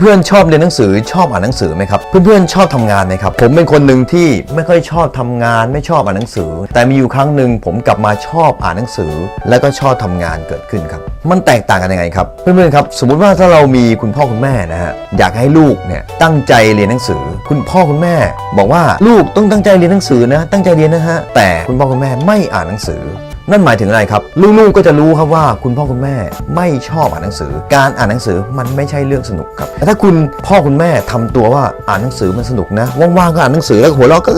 เพื่อนๆชอบเรียนหนังสือชอบอ่านหนังสือไหมครับ เพื่อนๆชอบทำงานไหมครับ ผมเป็นคนหนึ่งที่ไม่ค่อยชอบทำงาน ไม่ชอบอ่านหนังสือ แต่มีอยู่ครั้งหนึ่งผมกลับมาชอบอ่านหนังสือ แล้วก็ชอบทำงานเกิดขึ้นครับ มันแตกต่างกันยังไงครับ เพื่อนๆครับ สมมุติว่าถ้าเรามีคุณพ่อคุณแม่นะฮะอยากให้ลูกเนี่ยตั้งใจเรียนหนังสือ คุณพ่อคุณแม่ บอกว่าลูกต้องตั้งใจเรียนหนังสือนะ ตั้งใจเรียนนะฮะแต่คุณพ่อคุณแม่ไม่อ่านหนังสือ นั่นหมายถึงอะไรครับ ลูกๆก็จะรู้ครับว่าคุณพ่อคุณแม่ไม่ชอบอ่านหนังสือ การอ่านหนังสือมันไม่ใช่เรื่องสนุกครับแต่ถ้าคุณพ่อคุณแม่ทำตัวว่าอ่านหนังสือมันสนุกนะว่างๆก็อ่านหนังสือแล้วหัวเราะก็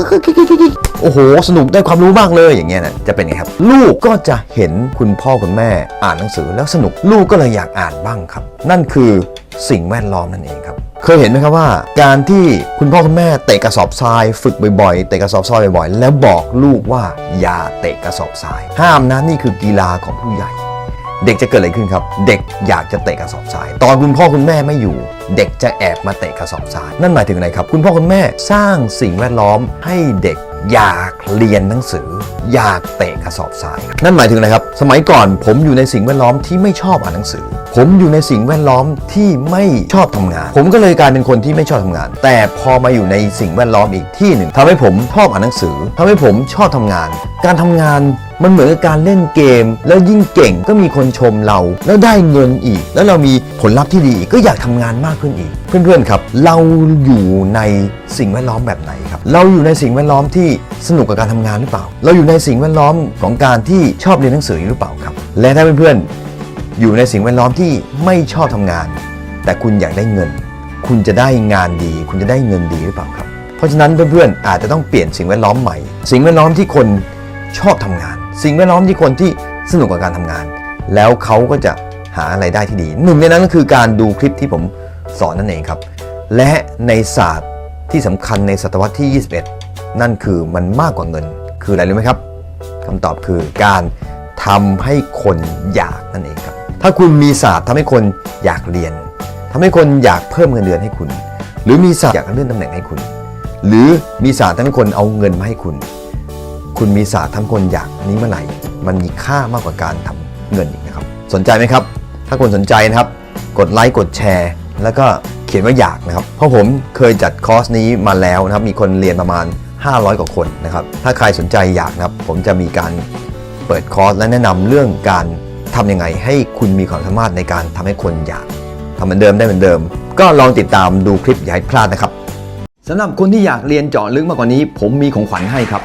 โอ้โห สนุกได้ความรู้มากเลยอย่างเงี้ยนะจะเป็นไงครับ ลูกก็จะเห็นคุณพ่อคุณแม่อ่านหนังสือแล้วสนุก ลูกก็เลยอยากอ่านบ้างครับ นั่นคือสิ่งแวดล้อมนั่นเองครับ เคยเห็นไหมครับว่า การที่คุณพ่อคุณแม่เตะกระสอบทราย ฝึกบ่อยๆเตะกระสอบทรายบ่อยๆ แล้วบอกลูกว่าอย่าเตะกระสอบทราย ห้ามนะนี่คือกีฬาของผู้ใหญ่ เด็กจะเกิดอะไรขึ้นครับ เด็กอยากจะเตะกระสอบทราย ตอนคุณพ่อคุณแม่ไม่อยู่ เด็กจะแอบมาเตะกระสอบทราย นั่นหมายถึงอะไรครับ คุณพ่อคุณแม่สร้างสิ่งแวดล้อมให้เด็ก อยากเรียนหนังสือ อยากเตะกระสอบทราย นั่นหมายถึงอะไรครับ สมัยก่อนผมอยู่ในสิ่งแวดล้อมที่ไม่ชอบอ่านหนังสือ ผมอยู่ในสิ่งแวดล้อมที่ไม่ชอบทำงาน ผมก็เลยกลายเป็นคนที่ไม่ชอบทำงาน แต่พอมาอยู่ในสิ่งแวดล้อมอีกที่หนึ่งทำให้ผมชอบอ่านหนังสือทำให้ผมชอบทำงาน การทำงาน มันเหมือนกับการเล่นเกม แล้วยิ่งเก่งก็มีคนชมเรา แล้วได้เงินอีก แล้วเรามีผลลัพธ์ที่ดีอีกก็อยากทำงานมากขึ้นอีก เพื่อนๆครับ เราอยู่ในสิ่งแวดล้อมแบบไหนครับ เราอยู่ในสิ่งแวดล้อมที่สนุกกับการทำงานหรือเปล่า เราอยู่ในสิ่งแวดล้อมของการที่ชอบเรียนหนังสือหรือเปล่าครับ และถ้าเพื่อนๆอยู่ในสิ่งแวดล้อมที่ไม่ชอบทำงาน แต่คุณอยากได้เงิน คุณจะได้งานดี คุณจะได้เงินดีหรือเปล่าครับ เพราะฉะนั้นเพื่อนๆอาจจะต้องเปลี่ยนสิ่งแวดล้อมใหม่ สิ่งแวดล้อมที่คนชอบทำงาน สิ่งแวดล้อมที่คนที่สนุกกับการทำงาน แล้วเขาก็จะหาอะไรได้ที่ดี หนึ่งในนั้นก็คือการดูคลิปที่ผมสอนนั่นเองครับ และในศาสตร์ที่สำคัญในศตวรรษที่ 21 นั่นคือมันมากกว่าเงิน คืออะไรรู้ไหมครับคำตอบคือการทำให้คนอยากนั่นเองครับ ถ้าคุณมีศาสตร์ทำให้คนอยากเรียนทำให้คนอยากเพิ่มเงินเดือนให้คุณ หรือมีศาสตร์อยากเลื่อนตำแหน่งให้คุณ หรือมีศาสตร์ทำให้คนเอาเงินมาให้คุณ คุณมีศาสตร์ทำให้คนอยากนี้เมื่อไหร่มันมีค่ามากกว่าการทำเงินอีกนะครับ สนใจไหมครับ ถ้าคนสนใจนะครับ กดไลค์กดแชร์ แล้วก็เขียนว่าอยากนะครับ เพราะผมเคยจัดคอร์สนี้มาแล้วนะครับ มีคนเรียนประมาณ 500 กว่าคนนะครับ ถ้าใครสนใจอยากนะครับ ผมจะมีการเปิดคอร์สและแนะนำเรื่องการทำยังไง ให้คุณมีความสามารถในการทำให้คนอยากทำเหมือนเดิมได้เหมือนเดิม ก็ลองติดตามดูคลิปอย่าให้พลาดนะครับสำหรับคนที่อยากเรียนเจาะลึกมากกว่านี้ ผมมีของขวัญให้ครับ